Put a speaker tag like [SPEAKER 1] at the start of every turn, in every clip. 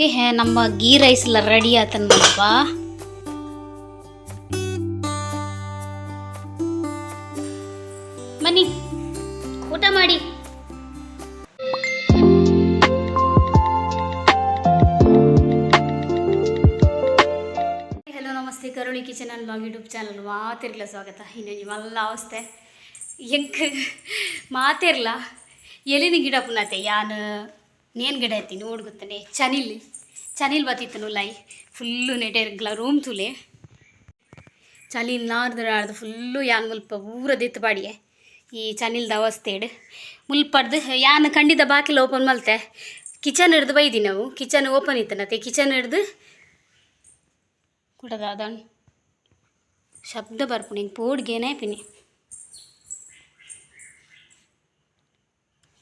[SPEAKER 1] ಹೇ ನಮ್ಮ ಗೀ ರೈಸ್ ಎಲ್ಲ ರೆಡಿ ಆತನಪ್ಪ ಬನ್ನಿ ಊಟ ಮಾಡಿ. ಹಲೋ ನಮಸ್ತೆ. Karuli kitchen and blog YouTube channel ಮಾತಿರ್ಲ ಸ್ವಾಗತ. ಇನ್ನು ನಿಮ್ಮಲ್ಲ ಅವಸ್ಥೆ. ಎಂಕ್ ಮಾತಿರ್ಲ? ಎಲಿನ ಗಿಡ ಪುನತೆ ಯಾನ್? ನೇನ್ ಗಿಡ ಐತಿ ನೋಡ್ ಚನಿಲ್ ಚನಿಲ್ ಬತ್ತಿತ್ತು ಲೈ. ಫುಲ್ಲು ನೆಟೆರ್ಗ್ಲ ರೂಮ್ ತುಲೆ. ಚಲಿಲ್ ನಾರ್ದು ನಾಡ್ದು ಫುಲ್ಲು ಯಾನ್ ಮುಲ್ಪ ಊರ ದೆತ್ತು ಬಾಡಿಯೆ ಈ ಚನಿಲ್ದ ಅವಸ್ಥೆಡ್ ಮುಲ್ಪಡ್ದು, ಯಾನ್ ಕಂಡಿದ್ದ ಬಾಕಿಲ್ ಓಪನ್ ಮಲ್ತೆ. ಕಿಚನ್ ಹಿಡ್ದು ಬೈದಿ ನಾವು. ಕಿಚನ್ ಓಪನ್ ಇತ್ತನತ್ತೆ ಕಿಚನ್ ಹಿಡ್ದು ಕೂಡದ ಶಬ್ದ ಬರ್ಪಣಿ ಪೋಡ್ಗೇನೆ ಪಿನಿ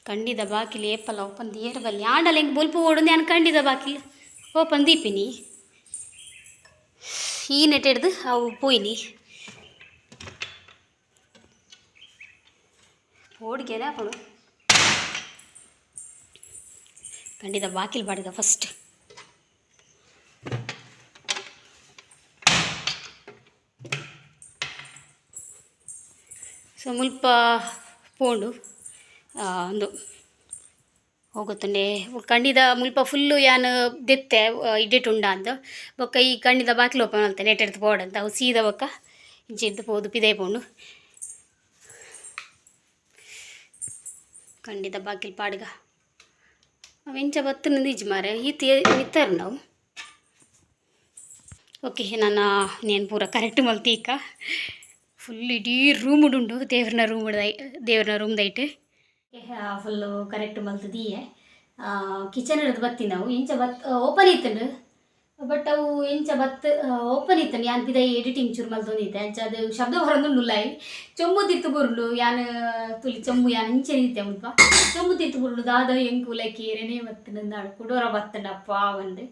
[SPEAKER 1] ಕಂಡಿದ ಬಾಕಿಲು ಏಪಲ್ಲ ಓಪನ್ ದಿಯರ್ ಬಲ್ಲಿ ಆಂಡಲ್ಲ ಹೆಂಗೆ ಬೊಲ್ಪು ಓಡು ನಾನು ಕಂಡಿದ ಬಾಕಿಲು ಓಪನ್ ದೀಪಿನಿ ಈ ನೆಟ್ ಹಿಡ್ದು ಅವು ಪೋಯ್ನಿ ಓಡ್ಗೇನೆ ಅಪ್ಪಳು ಕಂಡಿದ ಬಾಕಿಲು ಬಾಡಿದ ಫಸ್ಟ್ ಸೊ ಮುಲ್ಪ ಪೋಂಡು ಆ, ಒಂದು ಹೋಗುತ್ತೆ ಕಣ್ಣಿದ ಮುಲ್ಪ ಫುಲ್ಲು ಯಾನ್ ದೆತ್ತೆ ಇಡ್ಡಿಟ್ಟುಂಡ ಅಂತ. ಬೊಕ್ಕ ಈ ಕಣ್ಣಿದ ಬಾಕಿಲು ಓಪನ್ ಅಂತ ನೆಟ್ ಎಡ್ದು ಪೋಡ್ ಅಂತ. ಅವು ಸೀದ ಬೊಕ್ಕ ಇಂಚಿದ್ದು ಪೋದು ಪಿದೆ ಪೋಂಡು. ಖಂಡಿತ ಬಾಕಿಲ್ ಪಾಡ್ಗ. ಅವೆಂಚ ಬತ್ತನ ನಿಜ ಮಾರೆ ಈತಿ ನಿತ್ತಾರೆ ನಾವು. ಓಕೆ ನಾನು ನೇನು ಪೂರ ಕರೆಕ್ಟ್ ಮಲ್ತೀಕ. ಫುಲ್ ಇಡೀ ರೂಮ್ ಉಂಡು ದೇವ್ರನ್ನ ರೂಮ್ ದೇವ್ರನ್ನ ರೂಮ್ ದೈಟ್. ಫುಲ್ಲು ಕರೆಕ್ಟ್ ಮಲ್ತದೀಯೆ. ಕಿಚನ್ ಹಿಡಿದು ಬತ್ತಿ ನಾವು. ಇಂಚ ಬತ್ ಓಪನ್ ಇತ್ತಂಡು. ಬಟ್ ಅವು ಇಂಚ ಬತ್ ಓಪನ್ ಇತ್ತು ಯಾನ್ ಪಿದ ಎಡಿಟಿಂಗ್ ಚೂರು ಮಲ್ತೊಂದಿತ್ತೆ ಅಂಚ ಅದು ಶಬ್ದ ಹೊರಂದು ನುಲ್ಲಾಯಿ. ಚೊಂಬು ತಿತ್ತು ಬುರುಳು ಯಾನ್, ತುಲಿ ಚೊಂಬು ಯಾನ್ ಇಂಚೆ ಇತ್ತೆ ಮುಲ್ಪ ಚೊಂಬು ತಿತ್ತು ಬುರುಳು ದಾದ ಎಂಕು ಲೈಕ್ ಏರೇನೇ ಮತ್ತು ನಂದಾಡು ಕುಡೋರ ಬತ್ತಂಡಪ್ಪ ಒಂದು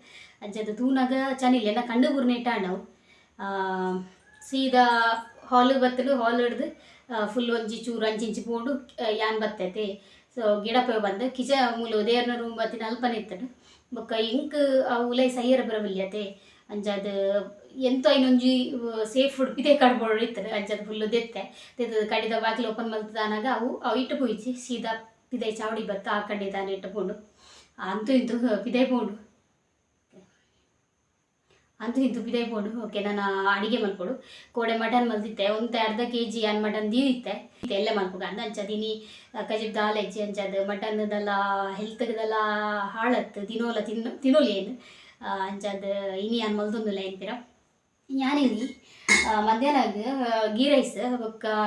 [SPEAKER 1] ಅಂಚದು ತೂನಾಗ ಚನಿಲ್ಲ ಎಲ್ಲ ಕಂಡು ಬುರ್ನೇಟ ನಾವು ಸೀದಾ ಹಾಲು ಬತ್ತಲು ಹಾಲು ಹಿಡ್ದು ಫುಲ್ ಒಂಜಿ ಚೂರು ಅಂಚಿಂಚಿ ಪೋಂಡು ಯಾನ್ ಬತ್ತೈತೆ. ಸೊ ಗಿಡ ಪೋಯ್ ಬಂದು ಕಿಚ ಮೂಲ ದೇವ್ರನ ರೂಮ್ ಬತ್ತಿನ ಅಲ್ಪನೆ ಇತ್ತಡು ಬೊಕ್ಕ ಇಂಕ್ ಉಲೈ ಸಹಿಯರ ಬರಬಲ್ಯತೆ ಅಂಚದು ಎಂತ ಇನ್ನೊಂಜಿ ಸೇಫ್ ಫುಡ್ ಪಿದೆ ಕಡ್ಬೋಡು ಇತ್ತಡು ಅಂಚದು ಫುಲ್ಲು ದೆತ್ತೆ ತೆದ್ದು ಕಡಿದ ಬಾಗಿಲು ಓಪನ್ ಮಲ್ತದಾನಾಗ ಅವು ಅವು ಇಟ್ಟು ಪೋಯಿಸಿ ಸೀದಾ ಪಿದೈ ಚಾವಡಿ ಬತ್ತ ಇಟ್ಟು ಪೋಂಡು. ಅಂತೂ ಇಂತೂ ಪಿದೆ ಪೋಂಡು. ಅಂತೂ ಪಿದೆ ಪೋಂಡು ಓಕೆ ನಾನು ಅಡಿಗೆ ಮಾಡ್ಕೊಡು. ಕೋಡೆ ಮಟನ್ ಮಲ್ದಿತ್ತೆ ಒಂದು ಅರ್ಧ ಕೆ ಜಿ ಅನ್ ಮಟನ್ ದೀದಿತ್ತೆ ಎಲ್ಲ ಮಾಡ್ಕೊಡು. ಅಂದ ಅಂಚದಿನಿ ಕಜಿಬ್ ದಾಲ್ ಹೆಜ್ಜೆ ಅಂಚದು ಮಟನ್ದೆಲ್ಲ ಹೆಲ್ತ್ಗದೆಲ್ಲ ಹಾಳತ್ತು ತಿನ್ನೋಲ್ಲ ತಿನ್ ತಿನ್ನೋಲಿ ಏನು? ಅಂಚದು ಇನಿ ಅನ್ ಮಲ್ದೊಂದಿಲ್ಲ ಎಂತೀರ ಯಾನಿಲ್ಲಿ ಮಧ್ಯಾಹ್ನಗ ಗೀ ರೈಸ್ ಆ,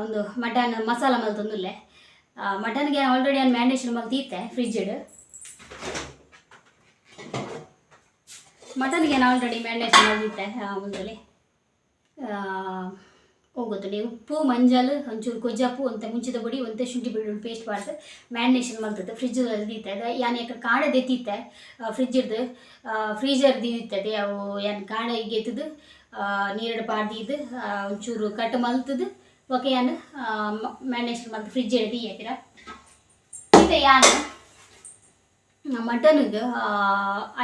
[SPEAKER 1] ಒಂದು ಮಟನ್ ಮಸಾಲ ಮಲ್ತೊಂದುಲ್ಲೆ ಮಟನ್ಗೆ ಆಲ್ರೆಡಿ ನಾನು ಮ್ಯಾಂಡೇಶನ್ ಮಲ್ತಿತ್ತೆ ಫ್ರಿಜ್ಡ್ ಮಟನ್ಗೆ ಏನು ಆಲ್ರೆಡಿ ಮ್ಯಾರಿನೇಷನ್ ಮಲ್ದಿತ್ತೆ ಆಮೇಲೆ ಹೋಗುತ್ತೆ ಉಪ್ಪು, ಮಂಜಲ್, ಒಂಚೂರು ಕೊಜ್ಜಪ್ಪು ಅಂತ ಮುಂಚಿದ ಬಡಿ ಒಂತೆ ಶುಂಠಿ, ಬೆಳ್ಳುಳ್ಳಿ ಪೇಸ್ಟ್ ಮಾಡ್ದು ಮ್ಯಾರಿನೇಷನ್ ಮಾಡ್ತದೆ ಫ್ರಿಜ್ ಇತ್ತೆ ಅದು ಯಾನ್ ಯಾಕೆ ಕಾಡ ದೆತ್ತಿತ್ತೆ ಫ್ರಿಜ್ ಇರ್ದು ಫ್ರೀಜರ್ ದೀದಿತ್ತದೆ ಅವು ಯಾನ್ ಕಾಣ ಈಗ ನೀರಡ ಪಾಡ್ದಿದ್ದು ಒಂಚೂರು ಕಟ್ ಮಲ್ತದ್ದು ಓಕೆ ಯಾನು ಮ್ಯಾರಿನೇಷನ್ ಮಲ್ತು ಫ್ರಿಜ್ ಇಡ್ದು ಏತಿರ ಇದೆ ಯಾನ್? ಮಟನ್ಗೆ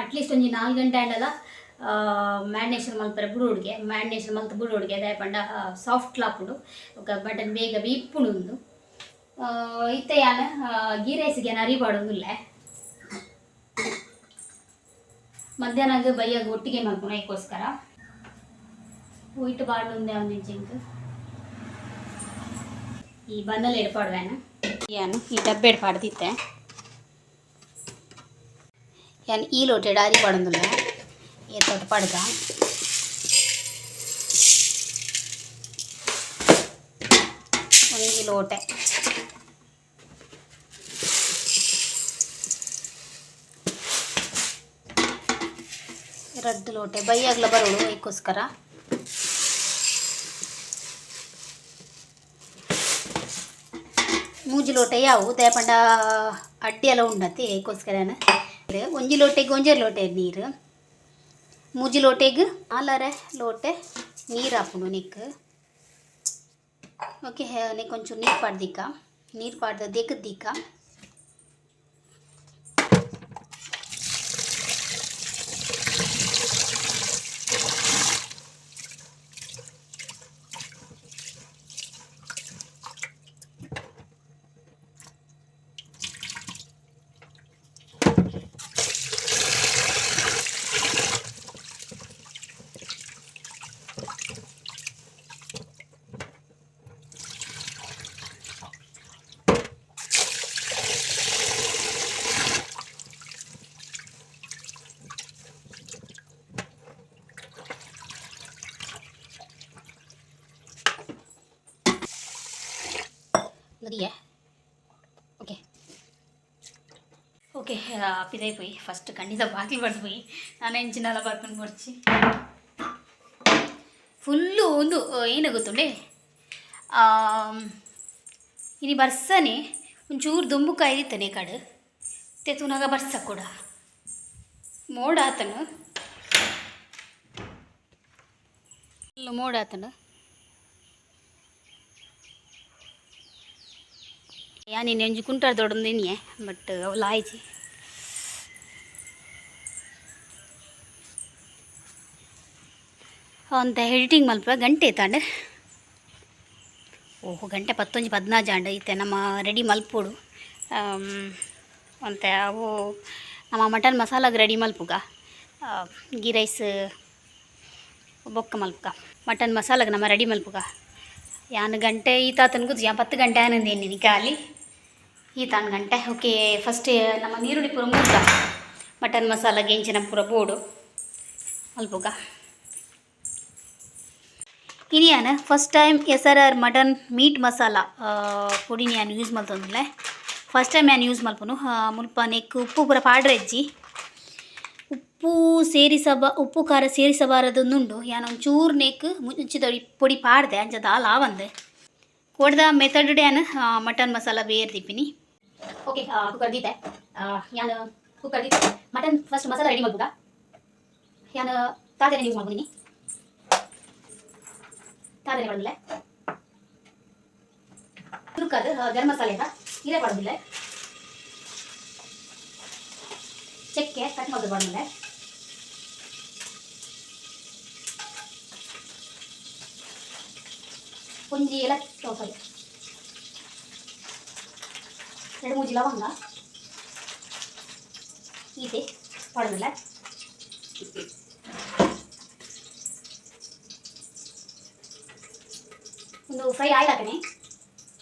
[SPEAKER 1] ಅಟ್ಲೀಸ್ಟ್ ಒಂಜಿ ನಾಲ್ಕು ಗಂಟೆ ಆಂಡಲ ಮ್ಯಾರಿನೇಷನ್ ಮಲ್ಪರೆ ಬುಡೋಡ್ಗೆ ಮ್ಯಾರಿನೇಷನ್ ಮಲ್ತು ಬುಡೋಡ್ಗೆ ಅದೇ ಪಂಡ ಸಾಫ್ಟ್ ಲಾಪುಡು ఒక ಮಟನ್ ಬೇಗ ಉಂದು ಇತ್ತ ಯಾನ ಗೀ ರೈಸ್ಗೆ ಏನು ಅರಿಬಾಡೋದಿಲ್ಲ ಮಧ್ಯಾಹ್ನಗ ಬೈಯಾಗ ಒಟ್ಟಿಗೆ ಮಲ್ಪುಣ ಇದಕ್ಕೋಸ್ಕರ ಇಟ್ಟು ಬಾಡು ಒಂದೇ ಒಂದು ಜಿಂಕ್ ಈ ಬನ್ನಲ್ಲಿ ಎಡ್ಪಾಡುವೇನ ಏನು, ಈ ಡಬ್ಬೆ ಎಡ್ಪಾಡ್ದಿತ್ತೆ ഞാൻ ഈ ലോട്ട് ഇടാതി പാടുന്നില്ല ഈ തൊട്ടപ്പാടുക്കാം ഒന്നിലോട്ടെ ರದ್ದು ಲೋಟೆ ಬೈಯಾಗ್ಲ ಬರೋಳು ಅದಕ್ಕೋಸ್ಕರ ಮೂಜಿ ಲೋಟೆ ಯಾವು ದಯಪಂಡ ಅಡ್ಡಿ ಎಲ್ಲ ಉಂಡತಿ ಅದಕ್ಕೋಸ್ಕರ ಒಂಜಿ ಲೋಟೆಗೆ ಒಂಜೆ ಲೋಟೆ ನೀರು ಮೂಜಿ ಲೋಟೆಗ್ ಆಲರೆ ಲೋಟೆ ನೀರು ಹಾಕೊಂಡು ನಿಕ್ ಓಕೆ ನೀ కొంచెం ನೀರು ಪಾಡ್ದಿಕ್ಕ ನೀರು ಪಾಡ್ದ ದೆಕ್ಕದಿಕ್ಕ ಪೋಯಿ ಫಸ್ಟ್ ಖಂಡಿತ ಬಾಕಿ ಪಡ್ಪೋಯಿ ನಾನು ಎಂಚಿನೆಲ್ಲ ಬರ್ಕೊಂಡು ಬರ್ಚಿ ಫುಲ್ಲು ಒಂದು ಏನು ಗೊತ್ತುಂಡೆ ಇನಿ ಬರ್ಸನೆ, ಒಂಚೂರು ದುಂಬು ಕಾಯ್ದಿತ್ತಾನೆ ಕಡು. ತೆತುನಾಗ ಬರ್ಸ ಕೂಡ. ಮೋಡ ಆತನು. ಮೋಡ ಆತನು. ಯಾ ನೀನು ಒಂಜಿ ಕುಂಟಾರ ದೊಡ್ಡದಿನಿಯೆ ಬಟ್ ಅವಳು ಆಯ್ಚಿ ಅಂತ ಎಡಿಟಿಂಗ್ ಮಲ್ಪ ಗಂಟೆ ತಾಂಡೆ ಓಹೋ, ಗಂಟೆ ಪತ್ತೊಂಜಿ ಪದ್ನಾಜು ಆಂಡ ಇತ್ತೆ ನಮ್ಮ ರೆಡಿ ಮಲ್ಪುಡು. ಅಂತೆ ಅವು ನಮ್ಮ ಮಟನ್ ಮಸಾಲಾಗ ರೆಡಿ ಮಲ್ಪುಗ. ಗೀ ರೈಸ್ ಬೊಕ್ಕ ಮಲ್ಪುಗ. ಮಟನ್ ಮಸಾಲಾಗ ನಮ್ಮ ರೆಡಿ ಮಲ್ಪುಗ. ಯಾನ್ ಗಂಟೆ ಈತ ತನಕ ಯಾ ಪತ್ತು ಗಂಟೆ ಆನಂದೇನಿ ಖಾಲಿ? ಈತಾನ್ ಗಂಟೆ, ಓಕೆ ಫಸ್ಟ್ ನಮ್ಮ ನೀರುಳ್ಳಿ ಪೂರ ಮುಗ್ಗ ಮಟನ್ ಮಸಾಲ ಗೆಂಚಿನ ಪೂರ ಬೋಡು. ಮಲ್ಪುಗ. ಇನಿ ಯಾನ ಫಸ್ಟ್ ಟೈಮ್ ಎಸರ್ ಮಟನ್ ಮೀಟ್ ಮಸಾಲ ಪುಡಿ ನಾನು ಯೂಸ್ ಮಲ್ತೊಂದಿಲ್ಲ ಫಸ್ಟ್ ಟೈಮ್ ನಾನು ಯೂಸ್ ಮಲ್ಪನು ಮುಲ್ಪ ನೆಕ್ ಉಪ್ಪು ಪೂರ ಪಾಡ್ರೆಜ್ಜಿ ಉಪ್ಪು ಸೇರಿಸಬ ಉಪ್ಪು ಖಾರ ಸೇರಿಸಬಾರದೊಂದುಂಡು ಯಾನು ಒಂಚೂರು ನೆಕ್ ಮುಂಚಿದ ಪೊಡಿ ಪಾಡ್ದೆ ಅಂಚದ ಲಾವಂದೆ ಕೊಡ್ದ ಮೆಥಡ್ ಡ್ಯಾನ್ ಮಟನ್ ಮಸಾಲ ಬೇರೆ ತಿಪ್ಪಿನಿ. ಓಕೆ ಕುಕ್ಕರ್ ದೀತೆ ಯಾನು ಕುಕ್ಕರ್ ದೀತೆ ಮಟನ್ ಫಸ್ಟ್ ಮಸಾಲ ರೆಡಿ ಮಾಡ್ಬೋದಾ? ಯಾನು ತಾಜಾನೆ ಯೂಸ್ ತಾಜಾನೆ ಮಾಡೋದಿಲ್ಲ ತುರುಕದು ಗರಂ ಮಸಾಲೆ ಅಂತ ಇರೇ ಮಾಡೋದಿಲ್ಲ ಚಕ್ಕೆ ಕಟ್ ಮಾಡೋದು ಮಾಡೋದಿಲ್ಲ ಒಂಜಿ ಎಲ್ಲ ಸಾರಿ ಎರಡು ಮೂಜಿ ಲವಂಗ ಈತೆ ಮಾಡೋದಿಲ್ಲ ಒಂದು ಫ್ರೈ ಆಯಿಲ್ ಹಾಕಣೆ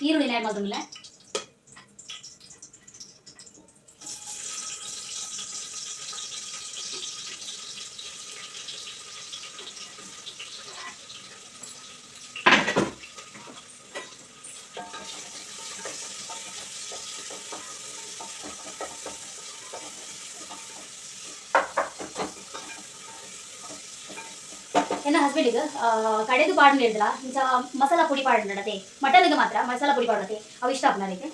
[SPEAKER 1] ಈರುಳ್ಳಿನ ಆ್ಯಡ್ ಮಾಡೋದಿಲ್ಲ ಕಡೆದು ಪಾಡು ಹೇಳಿದ್ರ ಇಂಚ ಮಸಾಲ ಪುಡಿ ಪಾಡು ಅದೇ ಮಟನ್ಗೆ ಮಾತ್ರ ಮಸಾಲ ಪುಡಿ ಪಾಡತ್ತೆ ಅವು ಇಷ್ಟ ಆಗ್ನದಕ್ಕೆ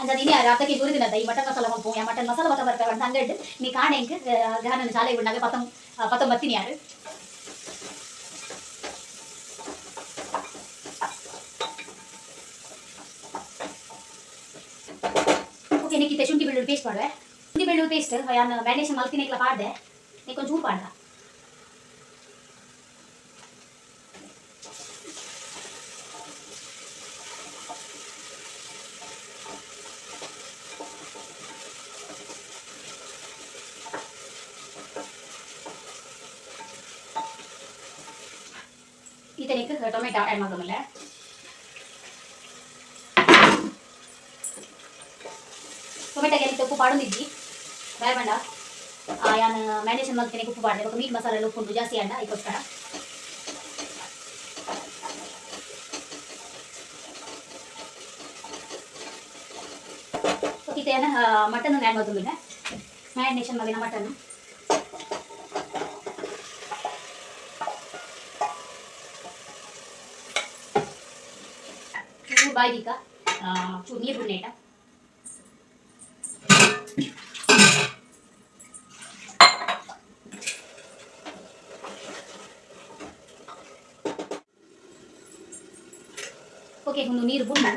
[SPEAKER 1] ಅಂತ ದಿನ ಅರ್ಧ ಕೆಜಿ ಉರಿದಿನದ ಈ ಮಟನ್ ಮಸಾಲ ಮಲ್ಪು ಯಾ ಮಟನ್ ಮಸಾಲ ಬತ್ತ ಬರ್ತಾವ ಅಂತ ಅಂಗಡ್ ನೀ ಕಾಣೆ ಎಂಕ್ ಗಹನ ಶಾಲೆ ಬಿಡ್ನಾಗ ಪತ್ತಂ ಪತ್ತಂ ಬತ್ತೀನಿ ಯಾರು ಓಕೆ ನಿಕ್ಕಿತ್ತೆ ಶುಂಠಿ ಬೆಳ್ಳುಳ್ಳಿ ಪೇಸ್ಟ್ ಮಾಡುವೆ ಶುಂಠಿ ಬೆಳ್ಳುಳ್ಳಿ ಪೇಸ್ಟ್ ಯಾನು ಮ್ಯಾರಿನೇಷನ್ ಮಲ್ತಿನ ಇಕ್ಲ ಪಾಡ್ದೆ ನೀ ಕೊಂಚೂರು ಪಾಡ್ದ ಇದಕ್ಕೆ ಟೊಮೆಟೊ ಆ್ಯಡ್ ಮಾಡೋದಿಲ್ಲ ಟೊಮೆಟೊಗೆ ಎಲ್ಲಿ ಉಪ್ಪು ಪಾಡೊಂದಿದ್ದಿ ಬೇಡ ಬೇಡ ಯಾನು ಮ್ಯಾನೇಷನ್ ಮಾಡ್ತೇನೆ ಉಪ್ಪು ಪಾಡ್ದೆ ಇವಾಗ ಮೀಟ್ ಮಸಾಲೆ ಉಪ್ಪು ಉಂಟು ಜಾಸ್ತಿ ಅಂಡ ಇದಕ್ಕೋಸ್ಕರ ಇದನ್ನ ಮಟನ್ ಆ್ಯಡ್ ಮಾಡೋದಿಲ್ಲ ಮ್ಯಾರಿನೇಷನ್ ಮಾಡಿನ ಮಟನ್ ಚೂರು ಬಾಯ್ದಿಕ ಚೂರು ನೀರು ಬಿಡ್ನೇಟ ಓಕೆ ಒಂದು ನೀರು ಬುಂಡು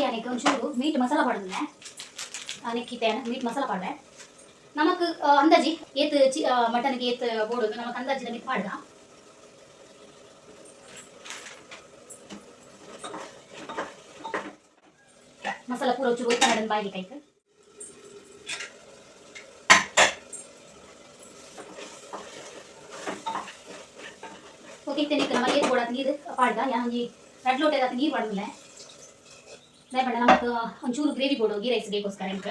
[SPEAKER 1] ಯಾನಿಗೆ ಒಂಚೂರು ಮೀಟ್ ಮಸಾಲ ಪಾಡ್ದೆ ಅನಕ್ಕಿತೆ ಮೀಟ್ ಮಸಾಲ ಪಾಡ್ದೆ ನಮಕ್ ಆ, ಅಂದಾಜಿ ಏತ್ ಚಿ ಮಟನ್ಗೆ ಏತ್ ಬೋಡೋದು ನಮಕ್ ಅಂದಾಜಿದ ಮೀಟ್ ಪಾಡ್ದ ಮಸಾಲ ಪೂರ ಒಂಚೂರು ಒಯ್ತಾನಡನ್ ಬಾಯಿಗೆ ಕೈಕ್ ಓಕೆ ತೆನಿಕ್ ನಮ್ಮ ಏತ್ ಬೋಡಾತ್ ನೀರು ಪಾಡ್ದ ಯಾನೊಂಜಿ ಎರಡು ಲೋಟ ಅದಕ್ಕೆ ನೀರು ಪಾಡ್ದಿಲ್ಲ ಬೇಡ ನಮಕ್ ಒಂಚೂರು ಗ್ರೇವಿ ಬೋಡು ghee rice ಬೇಕೋಸ್ಕರ ಇಂಕ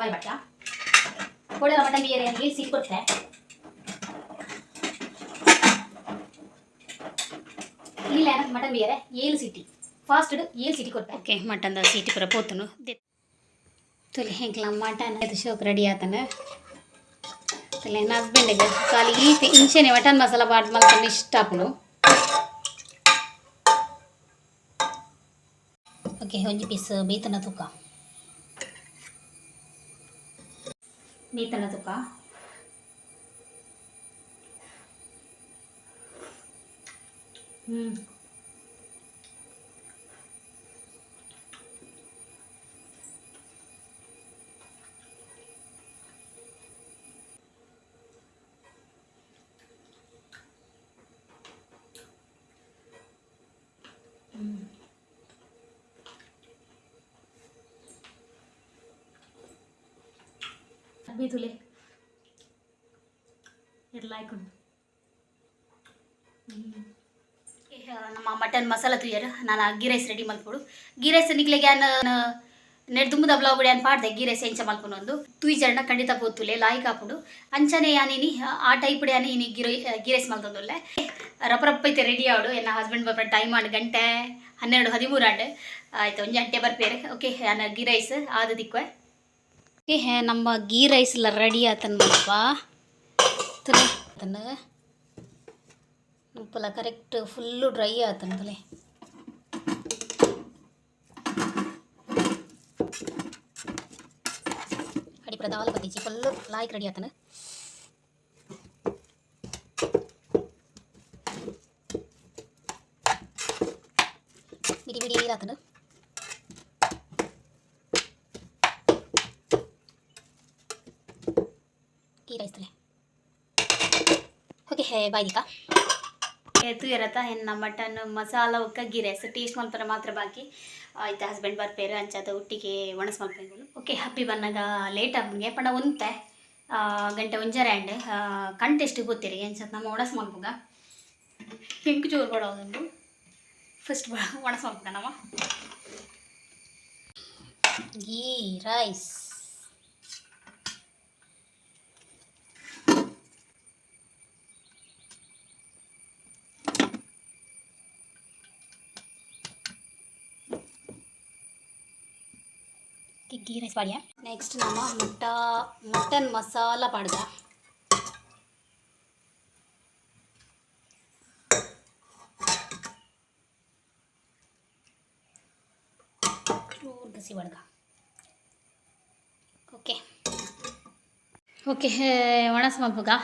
[SPEAKER 1] bye but ಕೋಳಿರ mutton biryani ಏಳು ಸೀಟ್ ಕೊಟ್ಟೆ ಇಲ್ಲ ಮಟನ್ ಬಿರಿಯಾನಿ ಏಳು ಸೀಟಿ ಫಾಸ್ಟ್ ಏಳು ಸೀಟಿ ಕೊಟ್ಟೆ ಓಕೆ ಮಟನ್ದ ಸೀಟಿ ಪೂರ ಪೋತನು ತುಲೆ ಹೆಂಗ್ಲ ಮಟನ್ ಇದು ಶೋಕ್ ರೆಡಿ ಆತನ ತುಲೆ ನನ್ನ ಹಸ್ಬೆಂಡಿಗೆ ಖಾಲಿ ಈ ಇಂಚೆನೆ ಮಟನ್ ಮಸಾಲ ಬಾಟ್ ಮಲ್ಕೊಂಡು ಇಷ್ಟ ಆಪುನು ಓಕೆ ಒಂಜಿ ಪೀಸ್ ಬೀತನ ತುಕ್ಕ ಬೀತನ ತುಕ್ಕ ಹ್ಞೂ ಬೀದುಲೆ ಎಲ್ಲ ಹಾಕೊಂಡು ನಮ್ಮ ಮಟನ್ ಮಸಾಲ ತುಯ್ಯರು, ನಾನು ಗೀ ರೈಸ್ ರೆಡಿ ಮಾಡ್ಕೊಡು. ಗೀ ರೈಸ್ ನಿಕ್ಲಿಗೆ ನಾನು ನೆಡ್ ತುಂಬದ ಬ್ಲಾಗ್ ಬಿಡಿ ಅನ್ ಪಾಡ್ದೆ, ಗೀ ರೈಸ್ ಎಂಚ ಮಾಡ್ಕೊಂಡು ತುಯ್ ಜರಣ ಖಂಡಿತ ಪೋತುಲೆ ಲಾಯ್ಕ್ ಹಾಕೊಂಡು ಅಂಚನೆ ಯಾನಿನಿ, ಆ ಟೈಪ್ ಯಾನಿ ಇನಿ ಗೀ ಗೀ ರೈಸ್ ಮಲ್ತೊಂದುಲ್ಲೆ ರಪ್ಪ ರಪ್ಪ ಐತೆ ರೆಡಿ ಆಡು, ಎನ್ನ ಹಸ್ಬೆಂಡ್ ಬರ್ಪ ಟೈಮ್ ಆಡು ಗಂಟೆ ಹನ್ನೆರಡು ಹದಿಮೂರು ಆಂಡ್. ಆಯ್ತು ಒಂದು ಅಂಟೆ ಬರ್ಪೇರೆ. ಓಕೆ ನಾನು ಗೀ ರೈಸ್ ಆದ ದಿಕ್ವೆ. ಹೇ ನಮ್ಮ ಗೀ ರೈಸ್ ಎಲ್ಲ ರೆಡಿ ಆತನಪ್ಪ ತಲೆ ಆತನ ಉಪ್ಪೆಲ್ಲ ಕರೆಕ್ಟ್ ಫುಲ್ಲು ಡ್ರೈ ಆತನ ತಲೆ ಅಡಿ ಪ್ರದಾಲ ಬತ್ತೀಚಿ ಫುಲ್ಲು ಲಾಯ್ಕ್ ರೆಡಿ ಆತನ ಬಿಡಿ ಬಿಡಿ ಆತನ ತಲೆ ಓಕೆ ಬಾಯ್ ದಿಕಾ ಎತ್ತು ಇರತ್ತ ಹೆಣ್ಣ ಮಟನ್ ಮಸಾಲ ಒಕ್ಕ ಗೀ ರೈಸ್ ಟೇಸ್ಟ್ ಮಲ್ಪರ ಮಾತ್ರ ಬಾಕಿ. ಆಯ್ತು ಹಸ್ಬೆಂಡ್ ಬರ್ಪೇರು ಅಂಚಾದ ಒಟ್ಟಿಗೆ ಒಣಸ್ ಮಲ್ಪೇಗಳು ಓಕೆ ಹಪ್ಪಿ ಬನ್ನಾಗ ಲೇಟ್ ಆಗಿ ಪಣ ಒಂತೆ ಗಂಟೆ ಒಂಜರ ಆ್ಯಂಡ್ ಕಂಟೆಸ್ಟ್ ಗೊತ್ತಿರಿ ಅಂಚತ್ ನಮ್ಮ ಒಣಸ್ ಮಲ್ಪುಗ ಹೆಂಗೆ ಜೋರು ಬಡೋದೊಂದು ಫಸ್ಟ್ ಒಣಸ್ ಮಲ್ಪುಗ ನಮ್ಮ. ಗೀ ರೈಸ್ ghee rice பாடியா? நெக்ஸ்ட் நம்ம முட்டா மட்டன் மசாலா பாடுதா? ஒரு கசி பாடுதா ஓகே ஓகே வணக்கம் அப்பக்கா.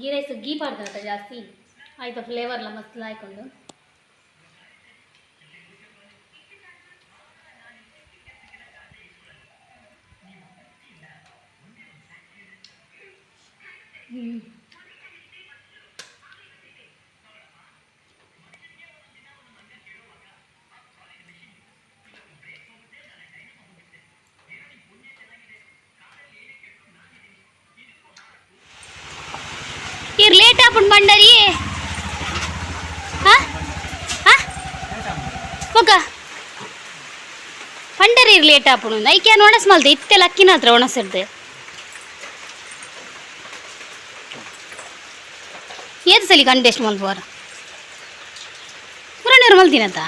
[SPEAKER 1] ಗೀ ರೈಸ್ ಗೀ ಪಾಡ್ದತ್ತ ಜಾಸ್ತಿ ಆಯ್ತು ಫ್ಲೇವರ್ಲ ಮಸ್ತ್ ಲಾಯ್ಕೊಂಡು ಹ್ಮ್. ಇರ್ ಲೇಟ್ ಆಪುಂಡು ಬಂಡರಿ ಒಕ್ಕ ಪಂಡರಿ ಇರ್ ಲೇಟ್ ಆಪುಂಡು ಐಕೆ ಒಣಸ್ ಮಲ್ತೆ ಇತ್ತೆಲ್ಲ ಅಕ್ಕಿನ ಹತ್ರ ಒಣಸಿರ್ದೆ ಏದು ಸಲಿ ಕಂಡೆಸ್ಟ್ ಮಲ್ಪುವಾರ ಪುರಾಣಿಯವ್ರು ಮಲ್ತೀನಂತ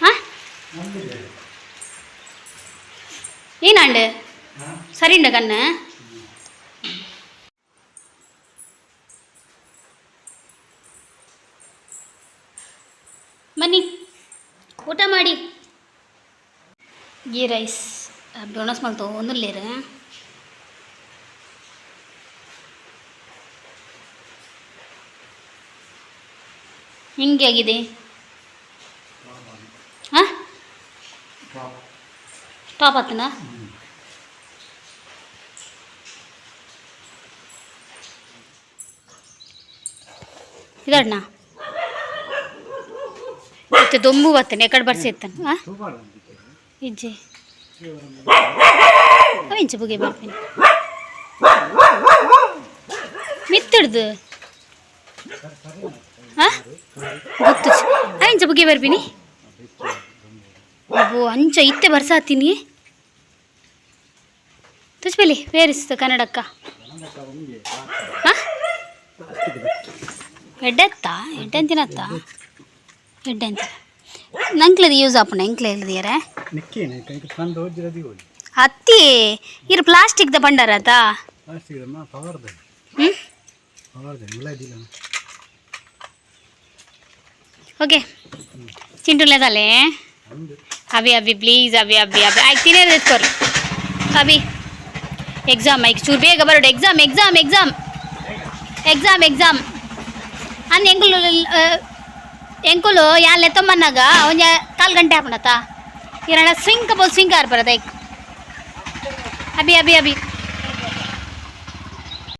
[SPEAKER 1] ಹಾಂ ಏನಂಡು ಸರಿ ಉಂಡ ಕಣ್ಣು ಬನ್ನಿ. ಊಟ ಮಾಡಿ. ಗೀ ರೈಸ್. ಬೋನಸ್ ಮಲ್ತು ಲೇರ ಹೆಂಗೆ ಆಗಿದೆ. ಹಾಂ ಟಾಪ್ ಆತನಾ ಇದಣ್ಣ ಮತ್ತೆ ದೊಂಬು ಬರ್ತೇನೆ ಎಕಡೆ ಬರ್ಸಿ ಇತ್ತಾನೆ ಹಾಂ ಇಜ್ಜಿ ಅವ ಇಂಚ ಬುಗೆ ಬರ್ತೀನಿ ಮಿತ್ತಿಡ್ದು ಹಾಂ ಗೊತ್ತು ಅವ ಇಂಚ ಬುಗೆ ಬರ್ತೀನಿ ಅಬ್ಬೋ ಅಂಚ ಇತ್ತೆ ಬರ್ಸಾತೀನಿ ತುಚ್ಬೇಲಿ ಬೇರಿಸ್ತು ಕನ್ನಡಕ್ಕ ಹಾಂ ಎಡ್ಡೆತ್ತ ಎಡ್ಡೆಂತಿನತ್ತ ಎಡ್ಡೆಂತ ನಂಕ್ಲದು ಯೂಸ್ ಆಪುನ ಎಂಕ್ಲ ಇಲ್ದಿಯರ ಅತ್ತಿ ಇರು
[SPEAKER 2] ಪ್ಲಾಸ್ಟಿಕ್
[SPEAKER 1] ದ
[SPEAKER 2] ಬಂಡಾರ ಆತಾ
[SPEAKER 1] ಓಕೆ
[SPEAKER 2] ತಿಂಟುಲೇದಲ್ಲೇ
[SPEAKER 1] ಅಭಿ ಅಭಿ ಪ್ಲೀಸ್ ಅಭಿ ಅಭಿ ಅಭಿ ಆಯ್ತು ತಿನ್ನೇದು ಎತ್ಕೋರಿ ಅಭಿ ಎಕ್ಸಾಮ್ ಆಯ್ತು ಚೂರು ಬೇಗ ಬರೋಡು exam exam exam exam exam ಅಂದ್ ಹೆಂಗ್ ಎಂಕುಲು ಯಾಲೆ ಲೆತ್ತೊಮ್ಮನ್ನಾಗ ಒಂಜ ಕಾಲು ಗಂಟೆ ಹಾಕೊಂಡತ್ತ ಇರೋಣ ಸಿಂಕ್ ಬೋದು ಸಿಂಕ್ ಆರ್ಬರದ ಐಕ್ ಅಬಿ ಅಬಿ ಅಭಿ.